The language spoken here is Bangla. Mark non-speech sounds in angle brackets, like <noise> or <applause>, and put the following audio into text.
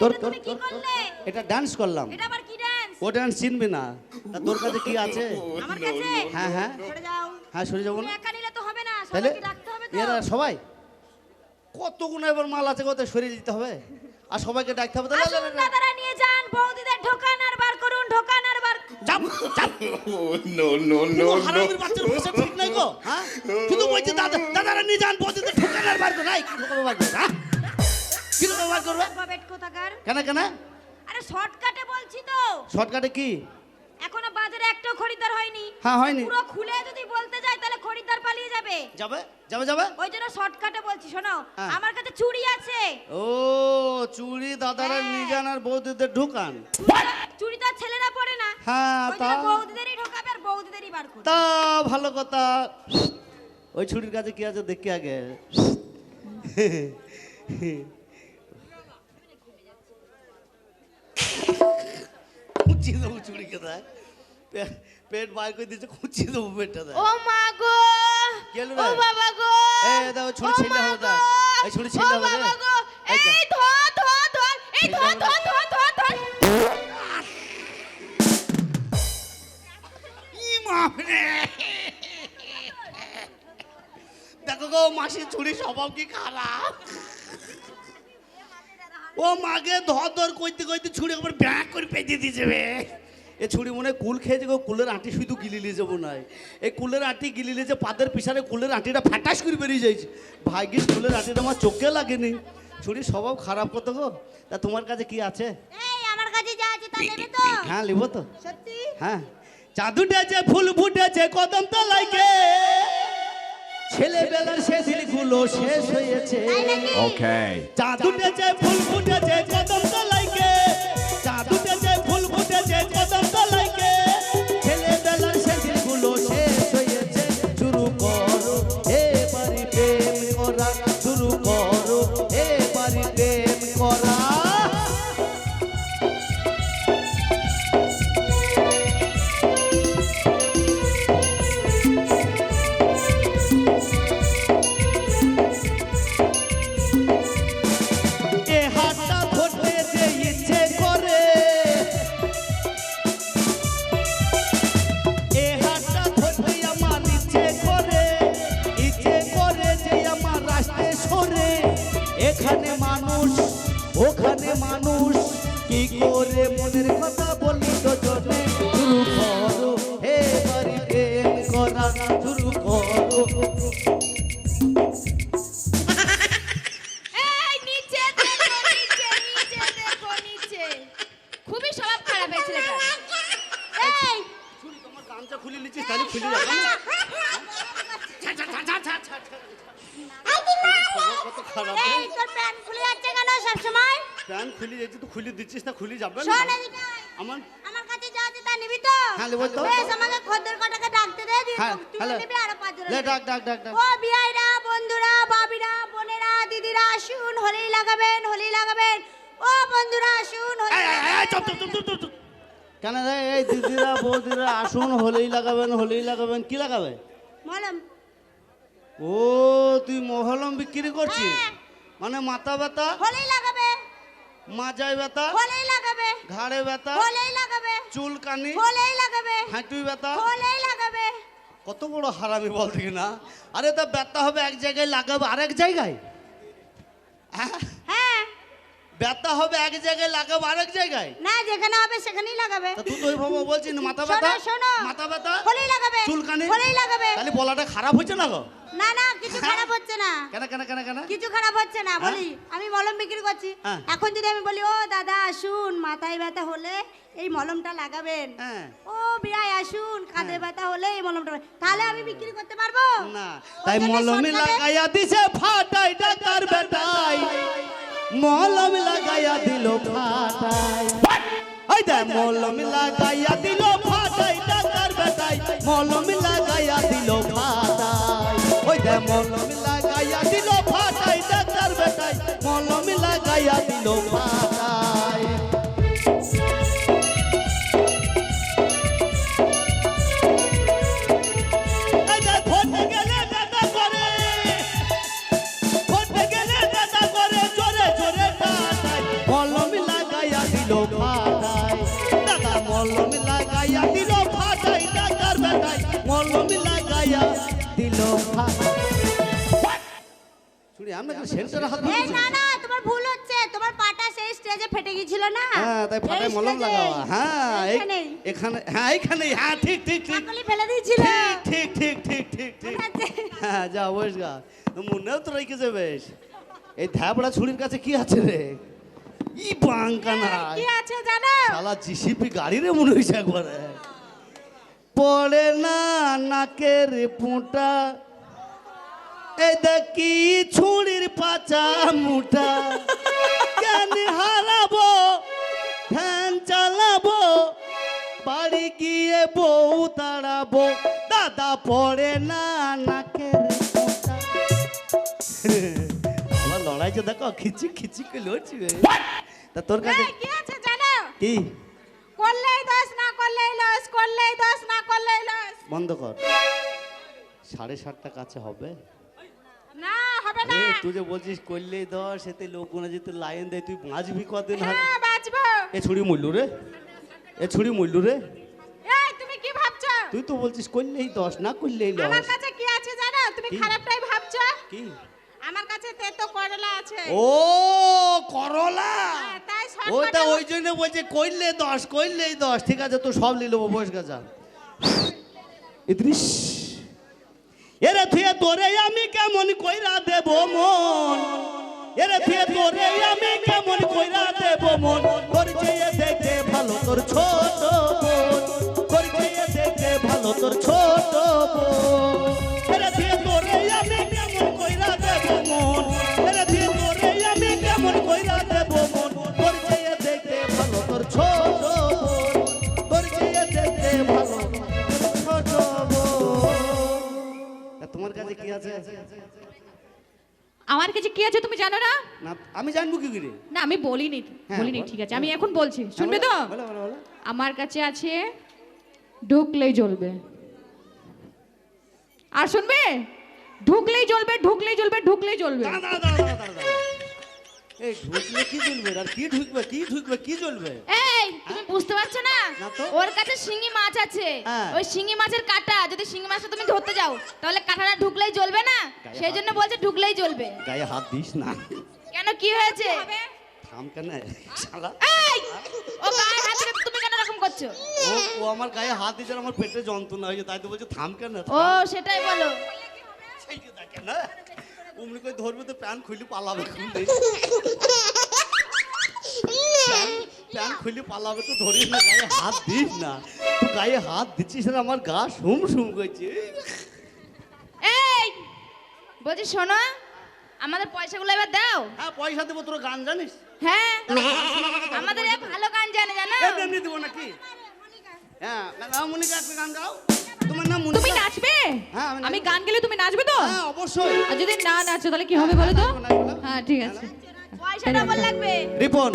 তোর এটা কি করলে? এটা ডান্স করলাম। এটা আবার কি ডান্স ও ডান্স চিনবি না। তা তোর কাছে কি আছে? আমার কাছে? হ্যাঁ হ্যাঁ। সরে যাও। হ্যাঁ সরে যাব না। একা নিলে তো হবে না তাহলে সবাইকে ডাকতে হবে তো। এরা সবাই? কত গুণ এবার মাল আছে কত সরিয়ে দিতে হবে? আর সবাইকে ডাকতে হবে তাহলে আসুন দাদারা নিয়ে যান। বৌদিদের ঢোকান আর বার করুন ঢোকান আর বার চাপ চাপ <laughs> no, no, no, হারামির বাচ্চার ভাষা ঠিক নাই গো হ্যাঁ? শুধু বলছে দাদা দাদারা নিয়ে যান বলছে ঠোকানার বার করে কি রকম বার হ্যাঁ? বার করবে? বাবেট কোথাকার? কেন কেন? আরে শর্টকাটে বলছি তো। শর্টকাটে কি? এখনও বাজারে একটাও খরিদ্দার হয়নি। হ্যাঁ হয়নি। পুরো খুলে যদি বলতে যাই তাহলে খরিদ্দার পালিয়ে যাবে। যাবে? যাবে যাবে? ওই জন্য শর্টকাটে বলছি শোনো। হ্যাঁ। আমার কাছে চুড়ি আছে। ও চুড়ি দাদারা হ্যাঁ। নিয়ে আর বৌদিদের ঢুকান। চুড়ি তো ছেলেরা পরে না। হ্যাঁ তা বৌদিদেরই ঢোকাবে আর বৌদিদেরই বার করবে। তা ভালো কথা। ওই ছুরির কাছে কি আছে দেখি আগে। <laughs> দেবো পেট বার করে দেবো পেটটা ও মা গো হলো ও বাবা গো এ দাও। এই। বাবা গো! এই। এই ধর ধর ধর এই ধর ছিঁড়লে ধর ধর ধর ধর ই বাপরে! দেখো গো মাসির ছুরি স্বভাব কি খারাপ ও মাকে ধর ধর কইতে কইতে ছুরি একবার ব্যাক করে পেঁচে দিয়েছে বে। এ ছুরি মনে হয় কুল খেয়েছে গো কুলের আঁটি শুধু গিলি লিয়ে যাব নাই এই কুলের আঁটি গিলি লিয়েছে পাদের পিছনে কুলের আঁটিটা ফাটাস করে বেরিয়ে যাইছে। ভাগ্যিস কুলের আঁটিটা আমার চোখে লাগেনি। ছুরি স্বভাব খারাপ কত গো? তা তোমার কাছে কি আছে? আমার কাছে যা আছে তা নেবে তো। হ্যাঁ তো। সত্যি? হ্যাঁ। চাঁদ উঠেছে ফুল ফুটেছে কদম তলাইকে ছেলেবেলার সে দিনগুলো শেষ হয়েছে। ওকে. চাঁদ উঠেছে ফুল ফুটেছে কদম তলাইকে মনের কথা বলি তো জনে শুরু করো। হে বাড়ি প্রেম করা শুরু করো। খুবই স্বভাব খারাপ এই। এই তোমার গামছা খুলে নিচ্ছিস তাহলে খুলে যাবে। না? ছাড়, ছাড়, ছাড়, ছাড়, ছাড়, ছাড়, ছাড়। কত খারাপ এই তোর প্যান্ট খুলে যাচ্ছে কেন সব সময় প্যান খুলে যাচ্ছে তো খুলে দিচ্ছিস না খুলে যাবে না। শোন এদিকে আয়। আমার আমার কাছে যা আছে তা নিবি তো। হ্যাঁ, নেব তো। বেশ আমাকে খদ্দের কটাকে ডাকতে দে দিয়ে হ্যাঁ তুই হ্যালো। নিবি আরও পাঁচজন লে ডাক ডাক ডাক ডাক। ও বিয়াইরা বন্ধুরা বাবিরা বোনেরা দিদিরা আসুন হোলি লাগাবেন হোলি লাগাবেন। ও বন্ধুরা আসুন হোলি এই, এই, এই, এই, চুপ, চুপ, চুপ, চুপ, চুপ, চুপ। কেন রে এই দিদিরা বৌদিরা আসুন হলেই লাগাবেন হলেই লাগাবেন কি লাগাবে? মলম। ও তুই মহলম বিক্রি করছিস? হ্যাঁ। মানে মাথা ব্যথা? হোলি লাগাবে। মাজায় ব্যথা হলেই লাগাবে। ঘাড়ে ব্যথা হলেই লাগাবে। চুল কানি হলেই লাগাবে। হাঁটুই ব্যথা। হলেই লাগাবে। কত বড় হারামি বলতে কি না? আরে তা ব্যথা হবে এক জায়গায় লাগাবে আরেক জায়গায়। হ্যাঁ? হ্যাঁ ব্যথা হবে এক জায়গায় লাগাবো আরেক জায়গায়। না যেখানে হবে সেখানেই লাগাবে। তা তুই তো ওইভাবে বলছিস না, মাথা ব্যথা? শোনো মাথা ব্যথা? হোলি লাগাবে চুলকানি? হোলি লাগাবে। তাহলে বলাটা খারাপ হচ্ছে না গো? না না কিছু খারাপ হচ্ছে না। কেন কেন কেন কেন? কিছু খারাপ হচ্ছে না বলি আমি মলম বিক্রি করছি। হ্যাঁ। এখন যদি আমি বলি ও দাদা আসুন মাথায় ব্যথা হলে এই মলমটা লাগাবেন। হ্যাঁ। ও বিয়াই আসুন কাঁধে ব্যথা হলে এই মলমটা তাহলে আমি বিক্রি করতে পারব? না ওই তাই জন্য মলমি লাগাইয়া দিছে ফাটাই ডাকার বেটাই। মলম লাগাইয়া দিল ফাটাই ওই দে মলম লাগাইয়া দিল ফাটাই ডাকার বেটাই মলম লাগাইয়া দিল ফাটাই ওই দে মলম লাগাইয়া দিল ফাটাই ডাকার বেটাই মলম লাগাইয়া দিল ফাটাই মলম লাগাইয়া দিল ফাটাই ডাকার বেটাই মলম লাগাইয়া দিল শুনি আমরা সেন্টার হাত এই না না তোমার ভুল হচ্ছে। তোমার পাটা সেই স্টেজে ফেটে গিয়েছিল না? হ্যাঁ তাই ফাটাই এই মলম stage-এ। হ্যাঁ এখানে হ্যাঁ এইখানেই। হ্যাঁ ঠিক ঠিক ঠিক। কাকলি ফেলে দিয়েছিল। ঠিক ঠিক ঠিক ঠিক ঠিক ঠিক। হ্যাঁ যা বস গা মনেও তো রেখেছে বেশ। এই ধ্যাবড়া ছুরির কাছে কি আছে রে? ই বাঙ্কা না কি আছে জানো? শালা জিসিপি গাড়ি রে মনে হয়েছে একবারে। পড়ে না নাকের পোঁটা এই দেখি ছুরির পাচা মুঠা। কেন হারাবো? ধ্যান চালাবো? বাড়ি গিয়ে বউ তাড়াবো। দাদা পড়ে না নাকের পোঁটা। আমার লড়াইছে দেখো খিচি খিচি করে লড়ছি। তা তোর কাছে কি আছে জানো। কি? করলেই দোষ না করলেই লস করলেই দোষ না করলেই লস। বন্ধ কর। সাড়ে সাতটা কাছে হবে? না হবে না। তুই যে বলছিস করলেই দশ এতে লোকগুলো যে তুই লাইন দেয় তুই বাঁচবি কদিন? হ্যাঁ বাঁচবো। এ ছুরি মূল্য রে। এ ছুরি মূল্য রে। এই তুমি কি ভাবছ? তুই তো বলছিস করলেই দশ না করলেই আমার কাছে কি আছে জানো? তুমি খারাপটাই ভাবছ? কি? আমার কাছে তেতো করলা আছে। ও করলা? হ্যাঁ, ওইটা ওই জন্য বলছে করলে দশ করলেই দশ ঠিক আছে তো সব নেব বস গেছা ইদ্রিস এরে থুয়ে তোরে আমি কেমন কইরা দেব মন? এরে থুয়ে তোরে আমি কেমন কইরা দেব মন? পরিচয়ে দেখতে ভালো তোর ছোট বোন। পরিচয়ে দেখতে ভালো তোর ছোট বোন। আমার কাছে কি আছে তুমি জানো না? না আমি জানব কি করে? না আমি বলিনি হ্যাঁ, বলিনি বল। ঠিক আছে আমি এখন বলছি শুনবে তো? আমার কাছে আছে ঢুকলেই জ্বলবে। আর শুনবে? ঢুকলেই জ্বলবে ঢুকলেই জ্বলবে ঢুকলেই জ্বলবে। এই ঢুকলে কি জ্বলবে? আর কি ঢুকবে কি ঢুকবে কি জ্বলবে? এই তুমি বুঝতে পারছ না? ওর কাছে শিঙি মাছ আছে। হ্যাঁ। ওই শিঙি মাছের কাঁটা যদি শিঙি মাছটা তুমি ধরতে যাও তাহলে কাঁটাটা ঢুকলেই জ্বলবে না? সেই জন্য বলছে ঢুকলেই জ্বলবে। গায়ে হাত দিস না। কেন কি হয়েছে? থাম কেন শালা? এই ও গায়ে হাত দিলে তুমি কেন এরকম করছ? ও ও আমার গায়ে হাত দিয়েছে আমার পেটে যন্ত্রণা হয়েছে তাই তো বলছে থাম কেন ও সেটাই বলো। সেই যে দেখে না করে ধরবে তো প্যান খুলি পালাবে খুলি পালাবে তো ধরিস না গায়ে হাত দিস না। তুই গায়ে হাত দিচ্ছিস আর আমার গা সুম সুম করছে। এই বলছি শোনো আমাদের পয়সাগুলো এবার দাও। হ্যাঁ পয়সা দেবো তোর গান জানিস? হ্যাঁ আমাদের এ ভালো গান জানে জানো? এমনি দেবো নাকি? হ্যাঁ মনিকা একটা গান গাও। তোমার নাম তুমি নাচবে? হ্যাঁ, আমি গান গেলে তুমি নাচবে তো? হ্যাঁ অবশ্যই। আর যদি না নাচো তাহলে কি হবে বলো তো? নাচবো। হ্যাঁ ঠিক আছে। পয়সা ডবল লাগবে। রিপন।